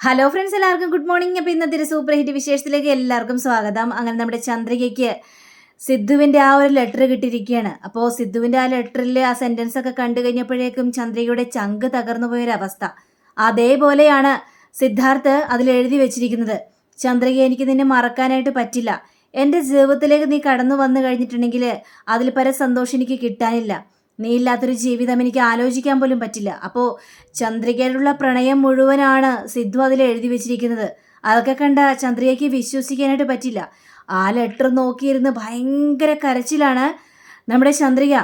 Hello friends എല്ലാവർക്കും good morning അപ്പോൾ ഇന്നത്തെ ഒരു സൂപ്പർ ഹിറ്റ് വിശേഷത്തിലേക്ക് എല്ലാവർക്കും സ്വാഗതം. അങ്ങനെ നമ്മുടെ ചന്ദ്രികയ്ക്ക് സിദ്ധുവിന്റെ ആ ഒരു ലെറ്റർ കിട്ടിയിരിക്കുകയാണ്. അപ്പോൾ സിദ്ധുവിന്റെ ആ ലെറ്ററിൽ ആ സെന്റൻസ് ഒക്കെ കണ്ടു കഴിഞ്ഞപ്പോഴേക്കും ചന്ദ്രികയുടെ ചങ്ക് തകർന്നു പോയൊരവസ്ഥ അതേപോലെയാണ് സിദ്ധാർത്ഥ് അതിൽ എഴുതി വെച്ചിരിക്കുന്നത്. ചന്ദ്രിക എനിക്ക് നിന്നെ മറക്കാനായിട്ട് പറ്റില്ല. എന്റെ ജീവിതത്തിലേക്ക് നീ കടന്നു വന്നു കഴിഞ്ഞിട്ടുണ്ടെങ്കിൽ അതിൽ പല സന്തോഷം എനിക്ക് കിട്ടാനില്ല. നീ ഇല്ലാത്തൊരു ജീവിതം എനിക്ക് ആലോചിക്കാൻ പോലും പറ്റില്ല. അപ്പോൾ ചന്ദ്രികയിലുള്ള പ്രണയം മുഴുവനാണ് സിദ്ധു അതിൽ എഴുതി വെച്ചിരിക്കുന്നത്. അതൊക്കെ കണ്ട ചന്ദ്രികയ്ക്ക് വിശ്വസിക്കാനായിട്ട് പറ്റില്ല. ആ ലെറ്റർ നോക്കിയിരുന്ന് ഭയങ്കര കരച്ചിലാണ് നമ്മുടെ ചന്ദ്രിക.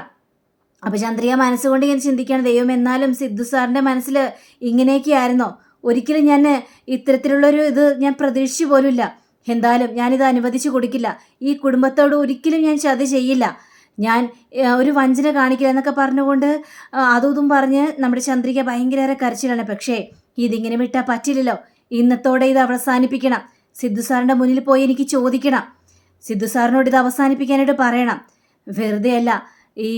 അപ്പോൾ ചന്ദ്രിക മനസ്സുകൊണ്ട് ഇങ്ങനെ ചിന്തിക്കുകയാണ് ദൈവം എന്നാലും സിദ്ധു സാറിന്റെ മനസ്സിൽ ഇങ്ങനെയൊക്കെയായിരുന്നോ? ഒരിക്കലും ഞാൻ ഇത്തരത്തിലുള്ളൊരു ഇത് ഞാൻ പ്രതീക്ഷിച്ചു പോലുമില്ല. എന്തായാലും ഞാനിത് അനുവദിച്ചു കൊടുക്കില്ല. ഈ കുടുംബത്തോട് ഒരിക്കലും ഞാൻ ചതി ചെയ്യില്ല. ഞാൻ ഒരു വഞ്ചന കാണിക്കില്ല എന്നൊക്കെ പറഞ്ഞുകൊണ്ട് അതും പറഞ്ഞ് നമ്മുടെ ചന്ദ്രിക ഭയങ്കര കരച്ചിലാണ്. പക്ഷേ ഇതിങ്ങനെ വിട്ടാൽ പറ്റില്ലല്ലോ. ഇന്നത്തോടെ ഇത് അവസാനിപ്പിക്കണം. സിദ്ധു സാറിന്റെ മുന്നിൽ പോയി എനിക്ക് ചോദിക്കണം. സിദ്ധു സാറിനോട് ഇത് അവസാനിപ്പിക്കാനായിട്ട് പറയണം. വെറുതെ അല്ല ഈ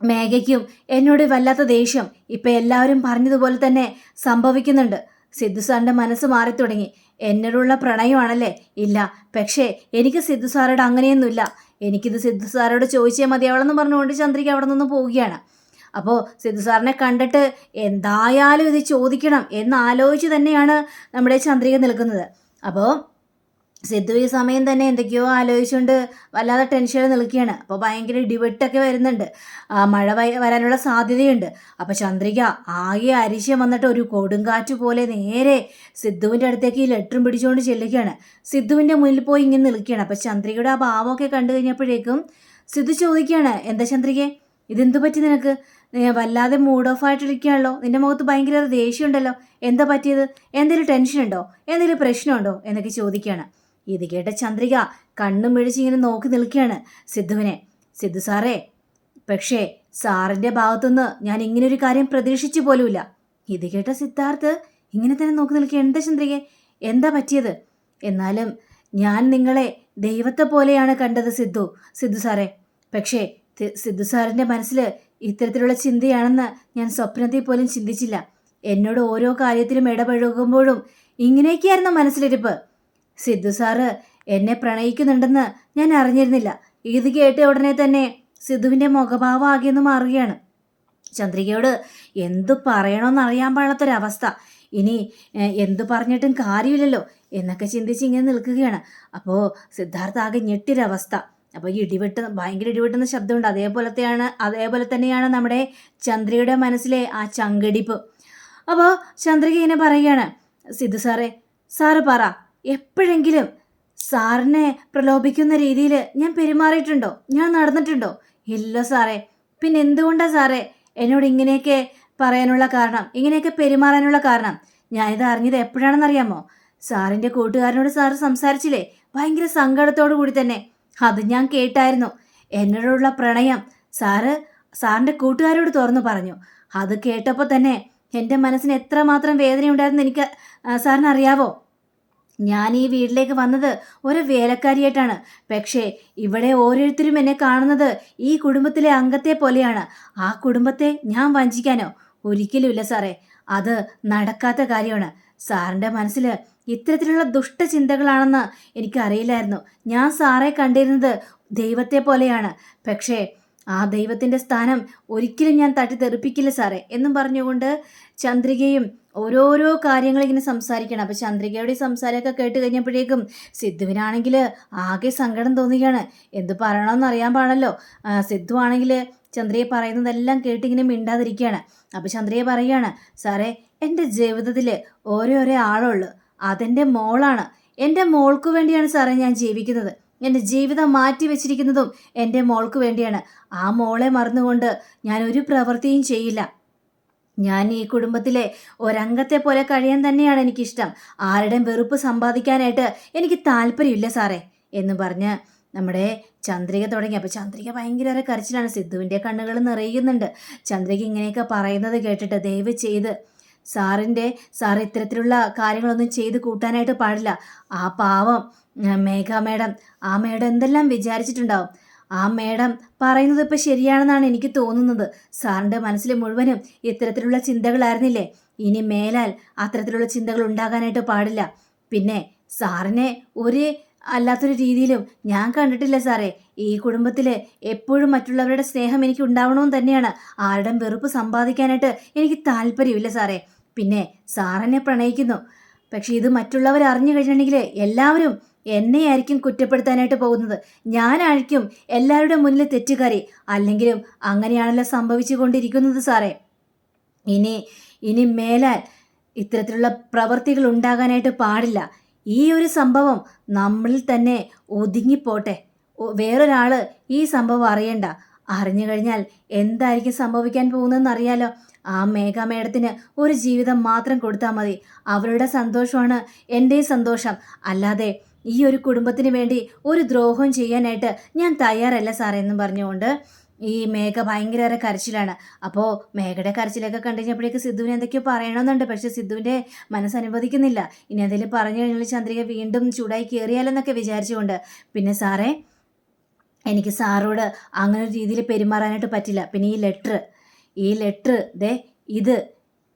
മേഘയ്ക്കും എന്നോട് വല്ലാത്ത ദേഷ്യം. ഇപ്പം എല്ലാവരും പറഞ്ഞതുപോലെ തന്നെ സംഭവിക്കുന്നുണ്ട്. സിദ്ധു സാറിന്റെ മനസ്സ് മാറി തുടങ്ങി എന്നോടുള്ള പ്രണയമാണല്ലേ? ഇല്ല. പക്ഷേ എനിക്ക് സിദ്ധു സാറോട് അങ്ങനെയൊന്നുമില്ല. എനിക്കിത് സിദ്ധു സാറോട് ചോദിച്ചേ മതിയാവളെന്ന് പറഞ്ഞുകൊണ്ട് ചന്ദ്രിക അവിടെ നിന്ന് പോവുകയാണ്. അപ്പോൾ സിദ്ധു സാറിനെ കണ്ടിട്ട് എന്തായാലും ഇത് ചോദിക്കണം എന്നാലോചിച്ച് തന്നെയാണ് നമ്മുടെ ചന്ദ്രിക നിൽക്കുന്നത്. അപ്പോൾ സിദ്ധു ഈ സമയം തന്നെ എന്തൊക്കെയോ ആലോചിച്ചുകൊണ്ട് വല്ലാതെ ടെൻഷനിൽ നിൽക്കുകയാണ്. അപ്പോൾ ഭയങ്കര ഇടിവെട്ടൊക്കെ വരുന്നുണ്ട്. മഴ വരാനുള്ള സാധ്യതയുണ്ട്. അപ്പോൾ ചന്ദ്രിക ആകെ അരിശം വന്നിട്ട് ഒരു കൊടുങ്കാറ്റ് പോലെ നേരെ സിദ്ധുവിന്റെ അടുത്തേക്ക് ഈ ലെറ്ററും പിടിച്ചുകൊണ്ട് ചെല്ലുകയാണ്. സിദ്ധുവിന്റെ മുന്നിൽ പോയി ഇങ്ങനെ നിൽക്കുകയാണ്. അപ്പോൾ ചന്ദ്രികയുടെ ആ ഭാവമൊക്കെ കണ്ടു കഴിഞ്ഞപ്പോഴേക്കും സിദ്ധു ചോദിക്കുകയാണ് എന്താ ചന്ദ്രികെ? ഇതെന്തു പറ്റി നിനക്ക്? വല്ലാതെ മൂഡ് ഓഫ് ആയിട്ടിരിക്കുകയാണല്ലോ. നിന്റെ മുഖത്ത് ഭയങ്കര ദേഷ്യമുണ്ടല്ലോ എന്താ പറ്റിയത്? എന്തെങ്കിലും ടെൻഷൻ ഉണ്ടോ? എന്തെങ്കിലും പ്രശ്നമുണ്ടോ? എന്നൊക്കെ ചോദിക്കുകയാണ്. ഇത് കേട്ട ചന്ദ്രിക കണ്ണും മിഴിച്ച് ഇങ്ങനെ നോക്കി നിൽക്കുകയാണ്. സിദ്ധുവിനെ സിദ്ധു സാറേ പക്ഷേ സാറിന്റെ ഭാഗത്തുനിന്ന് ഞാൻ ഇങ്ങനൊരു കാര്യം പ്രതീക്ഷിച്ചു പോലുമില്ല. ഇത് കേട്ട സിദ്ധാർത്ഥ് ഇങ്ങനെ തന്നെ നോക്കി നിൽക്കുക എന്താ ചന്ദ്രിക എന്താ പറ്റിയത്? എന്നാലും ഞാൻ നിങ്ങളെ ദൈവത്തെ പോലെയാണ് കണ്ടത് സിദ്ധു സിദ്ധു സാറേ. പക്ഷേ സിദ്ധു സാറിന്റെ മനസ്സിൽ ഇത്തരത്തിലുള്ള ചിന്തയാണെന്ന് ഞാൻ സ്വപ്നത്തിൽ പോലും ചിന്തിച്ചില്ല. എന്നോട് ഓരോ കാര്യത്തിലും ഇടപഴകുമ്പോഴും ഇങ്ങനെയൊക്കെയായിരുന്നു മനസ്സിലിരിപ്പ്. സിദ്ധു സാറ് എന്നെ പ്രണയിക്കുന്നുണ്ടെന്ന് ഞാൻ അറിഞ്ഞിരുന്നില്ല. ഇത് കേട്ട ഉടനെ തന്നെ സിദ്ധുവിന്റെ മുഖഭാവം ആകെയൊന്ന് മാറുകയാണ്. ചന്ദ്രികയോട് എന്തു പറയണമെന്ന് അറിയാൻ പാടാത്തൊരവസ്ഥ. ഇനി എന്തു പറഞ്ഞിട്ടും കാര്യമില്ലല്ലോ എന്നൊക്കെ ചിന്തിച്ച് ഇങ്ങനെ നിൽക്കുകയാണ്. അപ്പോൾ സിദ്ധാർത്ഥ ആകെ ഞെട്ടിയൊരവസ്ഥ. അപ്പോൾ ഇടിവെട്ട് ഭയങ്കര ഇടിവെട്ടുന്ന ശബ്ദമുണ്ട്. അതേപോലത്തെയാണ് അതേപോലെ തന്നെയാണ് നമ്മുടെ ചന്ദ്രയുടെ മനസ്സിലെ ആ ചങ്കടിപ്പ്. അപ്പോൾ ചന്ദ്രിക ഇങ്ങനെ പറയുകയാണ് സിദ്ധു സാറേ സാറ് പറ എപ്പോഴെങ്കിലും സാറിനെ പ്രലോഭിക്കുന്ന രീതിയിൽ ഞാൻ പെരുമാറിയിട്ടുണ്ടോ? ഞാൻ നടന്നിട്ടുണ്ടോ? ഇല്ല സാറേ. പിന്നെ എന്തുകൊണ്ടാണ് സാറേ എന്നോട് ഇങ്ങനെയൊക്കെ പറയാനുള്ള കാരണം ഇങ്ങനെയൊക്കെ പെരുമാറാനുള്ള കാരണം? ഞാനിത് അറിഞ്ഞത് എപ്പോഴാണെന്നറിയാമോ? സാറിന്റെ കൂട്ടുകാരനോട് സാറ് സംസാരിച്ചില്ലേ? ഭയങ്കര സങ്കടത്തോടു കൂടി തന്നെ. അത് ഞാൻ കേട്ടായിരുന്നു. എന്നോടുള്ള പ്രണയം സാറ് സാറിന്റെ കൂട്ടുകാരോട് തുറന്നു പറഞ്ഞു. അത് കേട്ടപ്പോൾ തന്നെ എന്റെ മനസ്സിന് എത്രമാത്രം വേദനയുണ്ടായിരുന്നു എനിക്ക് സാറിന് അറിയാവോ ഞാൻ ഈ വീട്ടിലേക്ക് വന്നത് ഒരു വേലക്കാരിയായിട്ടാണ്. പക്ഷേ ഇവിടെ ഓരോരുത്തരും എന്നെ കാണുന്നത് ഈ കുടുംബത്തിലെ അംഗത്തെ പോലെയാണ്. ആ കുടുംബത്തെ ഞാൻ വഞ്ചിക്കാനോ? ഒരിക്കലുമില്ല സാറേ. അത് നടക്കാത്ത കാര്യമാണ്. സാറിന്റെ മനസ്സിൽ ഇത്തരത്തിലുള്ള ദുഷ്ടചിന്തകളാണെന്ന് എനിക്കറിയില്ലായിരുന്നു. ഞാൻ സാറെ കണ്ടിരുന്നത് ദൈവത്തെ പോലെയാണ്. പക്ഷേ ആ ദൈവത്തിന്റെ സ്ഥാനം ഒരിക്കലും ഞാൻ തട്ടിത്തെറിപ്പിക്കില്ല സാറേ. എന്നും പറഞ്ഞുകൊണ്ട് ചന്ദ്രികയും ഓരോരോ കാര്യങ്ങൾ ഇങ്ങനെ സംസാരിക്കണം. അപ്പോൾ ചന്ദ്രികയുടെ സംസാരമൊക്കെ കേട്ട് കഴിഞ്ഞപ്പോഴേക്കും സിദ്ധുവിനാണെങ്കിൽ ആകെ സങ്കടം തോന്നുകയാണ്. എന്ത് പറയണമെന്ന് അറിയാൻ പാടല്ലോ. സിദ്ധു ആണെങ്കിൽ ചന്ദ്രയെ പറയുന്നതെല്ലാം കേട്ടിങ്ങനെ മിണ്ടാതിരിക്കുകയാണ്. അപ്പോൾ ചന്ദ്രയെ പറയുകയാണ് സാറേ എന്റെ ജീവിതത്തിൽ ഓരോരോ ആളുള്ളൂ. അതെന്റെ മോളാണ്. എന്റെ മോൾക്ക് വേണ്ടിയാണ് സാറേ ഞാൻ ജീവിക്കുന്നത്. എന്റെ ജീവിതം മാറ്റി വെച്ചിരിക്കുന്നതും എന്റെ മോൾക്ക് വേണ്ടിയാണ്. ആ മോളെ മറന്നുകൊണ്ട് ഞാൻ ഒരു പ്രവൃത്തിയും ചെയ്യില്ല. ഞാൻ ഈ കുടുംബത്തിലെ ഒരംഗത്തെ പോലെ കഴിയാൻ തന്നെയാണ് എനിക്കിഷ്ടം. ആരുടെയും വെറുപ്പ് സമ്പാദിക്കാനായിട്ട് എനിക്ക് താല്പര്യമില്ല സാറേ എന്ന് പറഞ്ഞ് നമ്മുടെ ചന്ദ്രിക തുടങ്ങി. അപ്പോൾ ചന്ദ്രിക ഭയങ്കര കരച്ചിലാണ്. സിദ്ധുവിന്റെ കണ്ണുകൾ നിറയുന്നുണ്ട്. ചന്ദ്രിക ഇങ്ങനെയൊക്കെ പറയുന്നത് കേട്ടിട്ട് ദയവ് ചെയ്ത് സാറിന്റെ സാർ ഇത്തരത്തിലുള്ള കാര്യങ്ങളൊന്നും ചെയ്ത് കൂട്ടാനായിട്ട് പാടില്ല. ആ പാവം മേഘ മേഡം ആ മേഡം എന്തെല്ലാം വിചാരിച്ചിട്ടുണ്ടാവും? ആ മേഡം പറയുന്നത് ഇപ്പം ശരിയാണെന്നാണ് എനിക്ക് തോന്നുന്നത്. സാറിന്റെ മനസ്സിൽ മുഴുവനും ഇത്തരത്തിലുള്ള ചിന്തകളായിരുന്നില്ലേ? ഇനി മേലാൽ അത്തരത്തിലുള്ള ചിന്തകൾ ഉണ്ടാകാനായിട്ട് പാടില്ല. പിന്നെ സാറിനെ ഒരു അല്ലാത്തൊരു രീതിയിലും ഞാൻ കണ്ടിട്ടില്ല സാറേ. ഈ കുടുംബത്തിൽ എപ്പോഴും മറ്റുള്ളവരുടെ സ്നേഹം എനിക്ക് ഉണ്ടാവണമെന്ന് തന്നെയാണ്. ആരുടെ വെറുപ്പ് സമ്പാദിക്കാനായിട്ട് എനിക്ക് താല്പര്യമില്ല സാറേ. പിന്നെ സാറെന്നെ പ്രണയിക്കുന്നു. പക്ഷെ ഇത് മറ്റുള്ളവർ അറിഞ്ഞു കഴിഞ്ഞിട്ടുണ്ടെങ്കിൽ എല്ലാവരും എന്നെയായിരിക്കും കുറ്റപ്പെടുത്താനായിട്ട് പോകുന്നത്. ഞാനായിരിക്കും എല്ലാവരുടെ മുന്നിൽ തെറ്റുകാരി. അല്ലെങ്കിലും അങ്ങനെയാണല്ലോ സംഭവിച്ചു കൊണ്ടിരിക്കുന്നത് സാറേ. ഇനി ഇനി മേലാൽ ഇത്തരത്തിലുള്ള പ്രവർത്തികൾ ഉണ്ടാകാനായിട്ട് പാടില്ല. ഈ ഒരു സംഭവം നമ്മളിൽ തന്നെ ഒതുങ്ങിപ്പോട്ടെ. വേറൊരാൾ ഈ സംഭവം അറിയണ്ട. അറിഞ്ഞു കഴിഞ്ഞാൽ എന്തായിരിക്കും സംഭവിക്കാൻ പോകുന്നതെന്ന് അറിയാലോ ആ മേഘ മേഡത്തിന് ഒരു ജീവിതം മാത്രം കൊടുത്താൽ മതി. അവരുടെ സന്തോഷമാണ് എന്റെ സന്തോഷം. അല്ലാതെ ഈ ഒരു കുടുംബത്തിന് വേണ്ടി ഒരു ദ്രോഹം ചെയ്യാനായിട്ട് ഞാൻ തയ്യാറല്ല സാറേ എന്നും പറഞ്ഞുകൊണ്ട് ഈ മേഘ ഭയങ്കര കരച്ചിലാണ്. അപ്പോൾ മേഘയുടെ കരച്ചിലൊക്കെ കണ്ടു കഴിഞ്ഞപ്പോഴേക്ക് സിദ്ധുവിനെ എന്തൊക്കെയോ പറയണമെന്നുണ്ട്. പക്ഷേ സിദ്ധുവിന്റെ മനസ്സ് അനുവദിക്കുന്നില്ല. ഇനി എന്തെങ്കിലും പറഞ്ഞു കഴിഞ്ഞാൽ ചന്ദ്രിക വീണ്ടും ചൂടായി കയറിയാലെന്നൊക്കെ വിചാരിച്ചുകൊണ്ട്. പിന്നെ സാറേ എനിക്ക് സാറോട് അങ്ങനെ ഒരു രീതിയിൽ പെരുമാറാനായിട്ട് പറ്റില്ല. പിന്നെ ഈ ലെറ്റർ ഈ ലെറ്റർ ദേ ഇത്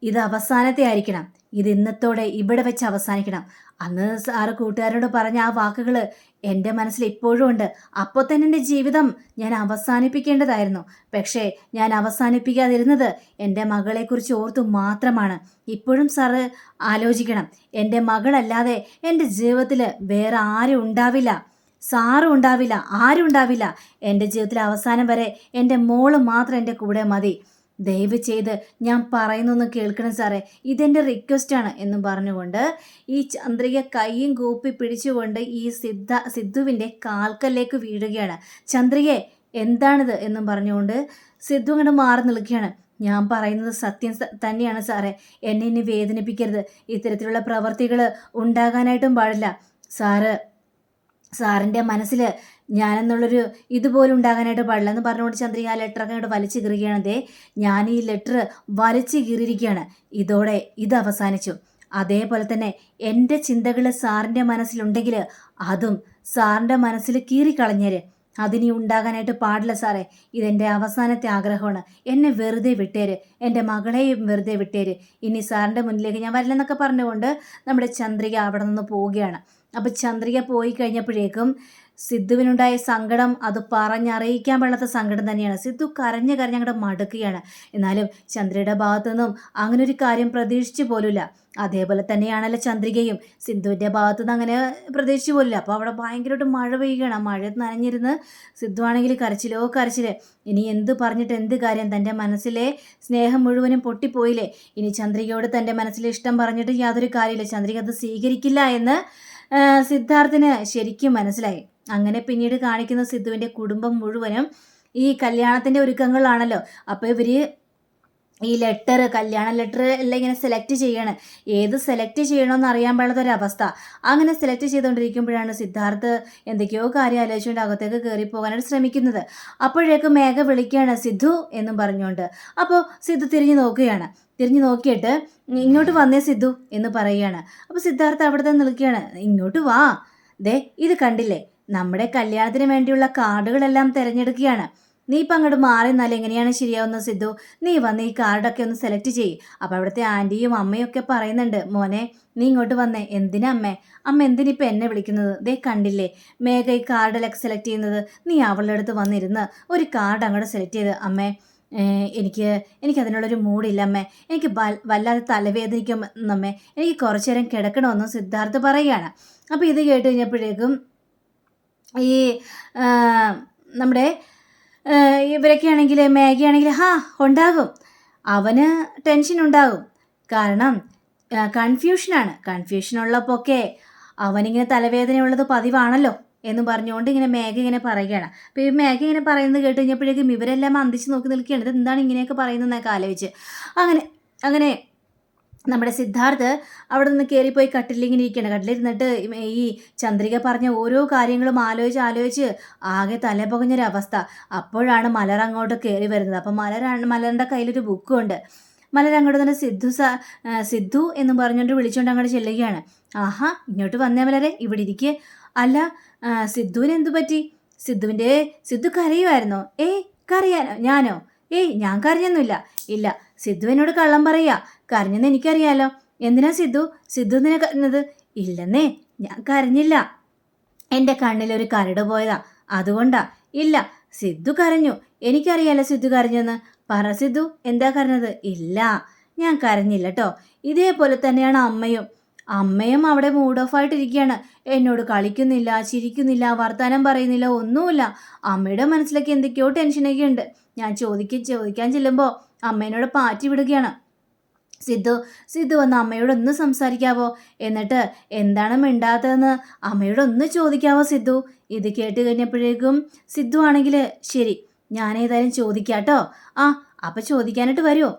ഇത് അവസാനത്തെ ആയിരിക്കണം. ഇത് ഇന്നത്തോടെ ഇവിടെ വെച്ച് അവസാനിക്കണം. അന്ന് സാറ് കൂട്ടുകാരോട് പറഞ്ഞ ആ വാക്കുകൾ എന്റെ മനസ്സിൽ ഇപ്പോഴും ഉണ്ട്. അപ്പോൾ തന്നെ എന്റെ ജീവിതം ഞാൻ അവസാനിപ്പിക്കേണ്ടതായിരുന്നു. പക്ഷേ ഞാൻ അവസാനിപ്പിക്കാതിരുന്നത് എന്റെ മകളെക്കുറിച്ച് ഓർത്തു മാത്രമാണ്. ഇപ്പോഴും സാറ് ആലോചിക്കണം. എന്റെ മകളല്ലാതെ എന്റെ ജീവിതത്തിൽ വേറെ ആരും ഉണ്ടാവില്ല. സാറും ഉണ്ടാവില്ല ആരും ഉണ്ടാവില്ല. എന്റെ ജീവിതത്തിലെ അവസാനം വരെ എന്റെ മോൾ മാത്രം എന്റെ കൂടെ മതി. ദയവ് ചെയ്ത് ഞാൻ പറയുന്നൊന്ന് കേൾക്കണം സാറേ. ഇതെന്റെ റിക്വസ്റ്റാണ് എന്ന് പറഞ്ഞുകൊണ്ട് ഈ ചന്ദ്രിക കൈയും കൂപ്പി പിടിച്ചുകൊണ്ട് ഈ സിദ്ധ സിദ്ധുവിന്റെ കാൽക്കല്ലേക്ക് വീഴുകയാണ്. ചന്ദ്രികയെ എന്താണിത് എന്നും പറഞ്ഞുകൊണ്ട് സിദ്ധു അങ്ങോട്ട് മാറി നിൽക്കുകയാണ്. ഞാൻ പറയുന്നത് സത്യം തന്നെയാണ് സാറേ. എന്നെ ഇനി വേദനിപ്പിക്കരുത്. ഇത്തരത്തിലുള്ള പ്രവർത്തികൾ ഉണ്ടാകാനായിട്ടും പാടില്ല. സാറ് സാറിന്റെ മനസ്സിൽ ഞാനെന്നുള്ളൊരു ഇതുപോലും ഉണ്ടാകാനായിട്ട് പാടില്ല. എന്ന് പറഞ്ഞുകൊണ്ട് ചന്ദ്രിക ആ ലെറ്ററൊക്കെ അങ്ങോട്ട് വലിച്ചു കീറുകയാണ്. ദേ ഞാൻ ഈ ലെറ്റർ വലിച്ചു കീറിയിരിക്കുകയാണ്. ഇതോടെ ഇത് അവസാനിച്ചു. അതേപോലെ തന്നെ എന്റെ ചിന്തകൾ സാറിന്റെ മനസ്സിലുണ്ടെങ്കിൽ അതും സാറിന്റെ മനസ്സിൽ കീറിക്കളഞ്ഞേര്. അതിനി ഉണ്ടാകാനായിട്ട് പാടില്ല സാറേ. ഇതെന്റെ അവസാനത്തെ ആഗ്രഹമാണ്. എന്നെ വെറുതെ വിട്ടേര്. എന്റെ മകളെയും വെറുതെ വിട്ടേര്. ഇനി സാറിന്റെ മുന്നിലേക്ക് ഞാൻ വരില്ലെന്നൊക്കെ പറഞ്ഞുകൊണ്ട് നമ്മുടെ ചന്ദ്രിക അവിടെ നിന്ന് പോവുകയാണ്. അപ്പോൾ ചന്ദ്രിക പോയി കഴിഞ്ഞപ്പോഴേക്കും സിദ്ധുവിനുണ്ടായ സങ്കടം അത് പറഞ്ഞറിയിക്കാൻ പാടാത്ത സങ്കടം തന്നെയാണ്. സിദ്ധു കരഞ്ഞ് കരഞ്ഞ് അങ്ങോട്ട് മടുക്കുകയാണ്. എന്നാലും ചന്ദ്രയുടെ ഭാഗത്തു നിന്നും അങ്ങനെ ഒരു കാര്യം പ്രതീക്ഷിച്ചു പോലുമില്ല. അതേപോലെ തന്നെയാണല്ലോ ചന്ദ്രികയും സിദ്ധുവിന്റെ ഭാഗത്തു നിന്ന് അങ്ങനെ പ്രതീക്ഷിച്ചു പോലില്ല അപ്പോൾ അവിടെ ഭയങ്കരമായിട്ട് മഴ പെയ്യുകയാണ്. മഴ നനഞ്ഞിരുന്ന് സിദ്ധു ആണെങ്കിൽ കരച്ചിലോ കരച്ചിൽ. ഇനി എന്ത് പറഞ്ഞിട്ട് എന്ത് കാര്യം? തന്റെ മനസ്സിലെ സ്നേഹം മുഴുവനും പൊട്ടിപ്പോയില്ലേ? ഇനി ചന്ദ്രികയോട് തന്റെ മനസ്സിലെ ഇഷ്ടം പറഞ്ഞിട്ട് യാതൊരു കാര്യമില്ല. ചന്ദ്രിക അത് സ്വീകരിക്കില്ല എന്ന് സിദ്ധാർത്ഥിന് ശരിക്കും മനസ്സിലായി. അങ്ങനെ പിന്നീട് കാണിക്കുന്ന സിദ്ധുവിന്റെ കുടുംബം മുഴുവനും ഈ കല്യാണത്തിന്റെ ഒരുക്കങ്ങളാണല്ലോ അപ്പോൾ ഇവർ ഈ ലെറ്റർ കല്യാണ ലെറ്റർ എല്ലാം ഇങ്ങനെ സെലക്ട് ചെയ്യണം. ഏത് സെലക്ട് ചെയ്യണമെന്ന് അറിയാൻ പാടാത്തൊരവസ്ഥ അങ്ങനെ സെലക്ട് ചെയ്തുകൊണ്ടിരിക്കുമ്പോഴാണ് സിദ്ധാർത്ഥ് എന്തൊക്കെയോ കാര്യം ആലോചിച്ചുകൊണ്ട് അകത്തേക്ക് കയറി പോകാനായിട്ട് ശ്രമിക്കുന്നത്. അപ്പോഴേക്ക് മേഘ വിളിക്കുകയാണ് സിദ്ധു എന്നും പറഞ്ഞുകൊണ്ട്. അപ്പോൾ സിദ്ധു തിരിഞ്ഞു നോക്കുകയാണ്. തിരിഞ്ഞു നോക്കിയിട്ട് ഇങ്ങോട്ട് വന്നേ സിദ്ധു എന്ന് പറയുകയാണ്. അപ്പോൾ സിദ്ധാർത്ഥ് അവിടെ തന്നെ നിൽക്കുകയാണ്. ഇങ്ങോട്ട് വാ. ദേ ഇത് കണ്ടില്ലേ? നമ്മുടെ കല്യാണത്തിന് വേണ്ടിയുള്ള കാർഡുകളെല്ലാം തിരഞ്ഞെടുക്കുകയാണ്. നീ ഇപ്പം അങ്ങോട്ട് മാറി എങ്ങനെയാണ് ശരിയാവുന്നത് സിദ്ധു? നീ വന്ന് ഈ കാർഡൊക്കെ ഒന്ന് സെലക്ട് ചെയ്യ്. അപ്പോൾ അവിടുത്തെ ആന്റിയും അമ്മയും ഒക്കെ പറയുന്നുണ്ട് മോനെ നീ ഇങ്ങോട്ട് വന്നേ. എന്തിനാ അമ്മേ? അമ്മ എന്തിനിപ്പോൾ എന്നെ വിളിക്കുന്നത്? ദേ കണ്ടില്ലേ? മേഘ ഈ കാർഡിലൊക്കെ സെലക്ട് ചെയ്യുന്നത്. നീ അവളുടെ അടുത്ത് വന്നിരുന്ന് ഒരു കാർഡ് അങ്ങോട്ട് സെലക്ട് ചെയ്ത് അമ്മേ എനിക്ക് എനിക്ക് അതിനുള്ളൊരു മൂഡില്ല അമ്മേ. എനിക്ക് വല്ലാതെ തലവേദനിക്കും അമ്മേ. എനിക്ക് കുറച്ചു നേരം കിടക്കണമെന്നും സിദ്ധാർത്ഥ് പറയുകയാണ്. അപ്പോൾ ഇത് കേട്ട് കഴിഞ്ഞപ്പോഴേക്കും ഈ നമ്മുടെ ഇവരൊക്കെ ആണെങ്കിൽ മാഗി ഹാ ഉണ്ടാകും. അവന് ടെൻഷൻ ഉണ്ടാകും. കാരണം കൺഫ്യൂഷനാണ് കൺഫ്യൂഷൻ ഉള്ളപ്പോൾ ഒക്കെ അവനിങ്ങനെ തലവേദനയുള്ളത് പതിവാണല്ലോ എന്ന് പറഞ്ഞുകൊണ്ട് ഇങ്ങനെ മേഘ ഇങ്ങനെ പറയുകയാണ്. അപ്പോൾ ഈ മേഘ ഇങ്ങനെ പറയുന്നത് കേട്ട് കഴിഞ്ഞപ്പോഴേക്കും ഇവരെല്ലാം അന്തിച്ച് നോക്കി നിൽക്കുകയാണ്. ഇത് എന്താണ് ഇങ്ങനെയൊക്കെ പറയുന്നതെന്നൊക്കെ ആലോചിച്ച്. അങ്ങനെ അങ്ങനെ നമ്മുടെ സിദ്ധാർത്ഥ് അവിടെ നിന്ന് കയറിപ്പോയി കട്ടിലിങ്ങനെ ഇരിക്കുകയാണ്. കട്ടിലിരുന്നിട്ട് ഈ ചന്ദ്രിക പറഞ്ഞ ഓരോ കാര്യങ്ങളും ആലോചിച്ച് ആലോചിച്ച് ആകെ തലപൊകഞ്ഞൊരവസ്ഥ അപ്പോഴാണ് മലർ അങ്ങോട്ട് കയറി വരുന്നത്. അപ്പം മലരാണ് മലറിന്റെ കയ്യിലൊരു ബുക്കും ഉണ്ട്. മലർ അങ്ങോട്ട് തന്നെ സിദ്ധു സ സിദ്ധു എന്ന് പറഞ്ഞുകൊണ്ട് വിളിച്ചുകൊണ്ട് അങ്ങോട്ട് ചെല്ലുകയാണ്. ആഹാ ഇങ്ങോട്ട് വന്നേ മലരെ ഇവിടെ ഇരിക്കുക അല്ല സിദ്ധുവിന് എന്തു പറ്റി? സിദ്ധുവിന്റെ സിദ്ധു കരയുമായിരുന്നോ ഏയ് കരയാനോ? ഞാനോ? ഏയ് ഞാൻ കരഞ്ഞൊന്നുമില്ല. ഇല്ല സിദ്ധു എന്നോട് കള്ളം പറയാ. കരഞ്ഞെന്ന് എനിക്കറിയാലോ. എന്തിനാ സിദ്ധു? സിദ്ധു എന്തിനാ കരഞ്ഞത്? ഇല്ലെന്നേ ഞാൻ കരഞ്ഞില്ല. എന്റെ കണ്ണിലൊരു കരട് പോയതാ. അതുകൊണ്ടാ. ഇല്ല സിദ്ധു കരഞ്ഞു. എനിക്കറിയാലോ സിദ്ധു കരഞ്ഞെന്ന്. പറ സിദ്ധു എന്താ കരഞ്ഞത്? ഇല്ല ഞാൻ കരഞ്ഞില്ല കേട്ടോ ഇതേപോലെ തന്നെയാണ് അമ്മയും. അമ്മയും അവിടെ മൂഡ് ഓഫ് ആയിട്ടിരിക്കുകയാണ്. എന്നോട് കളിക്കുന്നില്ല ചിരിക്കുന്നില്ല വർത്തമാനം പറയുന്നില്ല ഒന്നുമില്ല. അമ്മയുടെ മനസ്സിലൊക്കെ എന്തൊക്കെയോ ടെൻഷനൊക്കെ ഉണ്ട്. ഞാൻ ചോദിക്ക ചോദിക്കാൻ ചെല്ലുമ്പോൾ അമ്മേനോട് പാറ്റി വിടുകയാണ്. സിദ്ധു സിദ്ധു ഒന്ന് സംസാരിക്കാവോ? എന്നിട്ട് എന്താണ് മിണ്ടാത്തതെന്ന് അമ്മയോട് ഒന്ന് ചോദിക്കാവോ സിദ്ധു? ഇത് കേട്ട് കഴിഞ്ഞപ്പോഴേക്കും സിദ്ധു ആണെങ്കിൽ ശരി ഞാൻ ഏതായാലും ചോദിക്കാട്ടോ. ആ അപ്പം ചോദിക്കാനായിട്ട് വരുമോ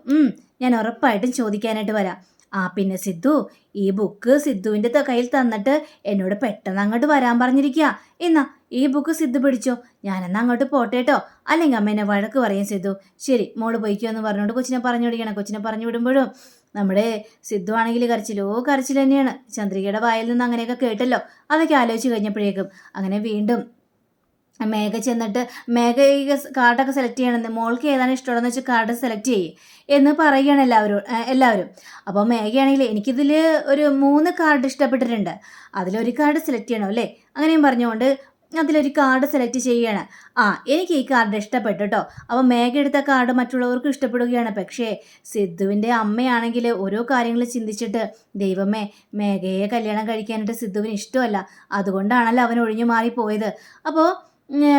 ഞാൻ ഉറപ്പായിട്ടും ചോദിക്കാനായിട്ട് വരാം. ആ പിന്നെ സിദ്ധു ഈ ബുക്ക് സിദ്ധുവിന്റെ കയ്യിൽ തന്നിട്ട് എന്നോട് പെട്ടെന്ന് അങ്ങോട്ട് വരാൻ പറഞ്ഞിരിക്കുക എന്നാ ഈ ബുക്ക് സിദ്ധു പിടിച്ചോ? ഞാനെന്നാ അങ്ങോട്ട് പോട്ടെ കേട്ടോ അല്ലെങ്കിൽ അമ്മ എന്നെ വഴക്ക് പറയും സിദ്ധു. ശരി മോൾ പോയിക്കോ എന്ന് പറഞ്ഞുകൊണ്ട് കൊച്ചിനെ പറഞ്ഞു വിടിക്കണം കൊച്ചിനെ പറഞ്ഞു വിടുമ്പോഴും നമ്മുടെ സിദ്ധു ആണെങ്കിൽ കരച്ചിലോ കരച്ചിൽ തന്നെയാണ്. ചന്ദ്രികയുടെ വായിൽ നിന്ന് അങ്ങനെയൊക്കെ കേട്ടല്ലോ. അതൊക്കെ ആലോചിച്ച് കഴിഞ്ഞപ്പോഴേക്കും അങ്ങനെ വീണ്ടും മേഘ ചെന്നിട്ട് മേഘ ഈ കാർഡൊക്കെ സെലക്ട് ചെയ്യണമെന്ന് മോൾക്ക് ഏതാണ് ഇഷ്ടമുള്ളതെന്ന് വെച്ചാൽ കാർഡ് സെലക്ട് ചെയ്യ് എന്ന് പറയുകയാണ് എല്ലാവരും എല്ലാവരും. അപ്പോൾ മേഘയാണെങ്കിൽ എനിക്കിതിൽ ഒരു മൂന്ന് കാർഡ് ഇഷ്ടപ്പെട്ടിട്ടുണ്ട്. അതിലൊരു കാർഡ് സെലക്ട് ചെയ്യണം അല്ലേ? അങ്ങനെയും പറഞ്ഞുകൊണ്ട് അതിലൊരു കാർഡ് സെലക്ട് ചെയ്യുകയാണ്. ആ എനിക്ക് ഈ കാർഡ് ഇഷ്ടപ്പെട്ടു കേട്ടോ അപ്പോൾ മേഘ എടുത്ത കാർഡ് മറ്റുള്ളവർക്ക് ഇഷ്ടപ്പെടുകയാണ്. പക്ഷേ സിദ്ധുവിന്റെ അമ്മയാണെങ്കിൽ ഓരോ കാര്യങ്ങൾ ചിന്തിച്ചിട്ട് ദൈവമേ മേഘയെ കല്യാണം കഴിക്കാനായിട്ട് സിദ്ധുവിന് ഇഷ്ടമല്ല. അതുകൊണ്ടാണല്ലോ അവൻ ഒഴിഞ്ഞു മാറിപ്പോയത്. അപ്പോൾ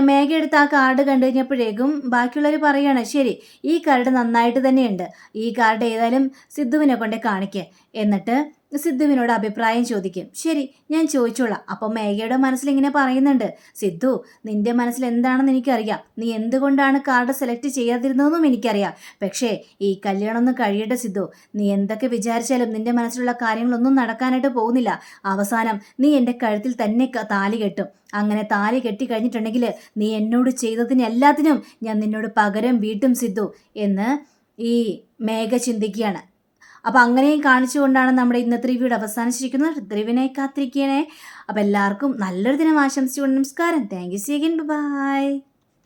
മേഘ എടുത്ത ആ കാർഡ് കണ്ടു കഴിഞ്ഞപ്പോഴേക്കും ബാക്കിയുള്ളവർ പറയുകയാണ് ശരി ഈ കാർഡ് നന്നായിട്ട് തന്നെയുണ്ട്. ഈ കാർഡ് ഏതായാലും സിദ്ധുവിനെ കൊണ്ടേ കാണിക്കുക എന്നിട്ട് സിദ്ധുവിനോട് അഭിപ്രായം ചോദിക്കും. ശരി ഞാൻ ചോദിച്ചോളാം. അപ്പോൾ മേഘയുടെ മനസ്സിൽ ഇങ്ങനെ പറയുന്നുണ്ട്. സിദ്ധു നിന്റെ മനസ്സിൽ എന്താണെന്ന് എനിക്കറിയാം. നീ എന്തുകൊണ്ടാണ് കാർഡ് സെലക്ട് ചെയ്യാതിരുന്നതെന്നും എനിക്കറിയാം. പക്ഷേ ഈ കല്യാണം ഒന്ന് കഴിയട്ടെ സിദ്ധു. നീ എന്തൊക്കെ വിചാരിച്ചാലും നിന്റെ മനസ്സിലുള്ള കാര്യങ്ങളൊന്നും നടക്കാനായിട്ട് പോകുന്നില്ല. അവസാനം നീ എന്റെ കഴുത്തിൽ തന്നെ താലി കെട്ടും. അങ്ങനെ താലി കെട്ടി കഴിഞ്ഞിട്ടുണ്ടെങ്കിൽ നീ എന്നോട് ചെയ്തതിന് എല്ലാത്തിനും ഞാൻ നിന്നോട് പകരം വീട്ടും സിദ്ധു എന്ന് ഈ മേഘ ചിന്തിക്കുകയാണ്. അപ്പം അങ്ങനെയും കാണിച്ചുകൊണ്ടാണ് നമ്മുടെ ഇന്നത്തെ റിവ്യൂടെ അവസാനിച്ചിരിക്കുന്നത്. റിവ്യൂവിനായി കാത്തിരിക്കണേ. അപ്പൊ എല്ലാവർക്കും നല്ലൊരു ദിനം ആശംസിച്ചുകൊണ്ട് നമസ്കാരം. Thank you see again bye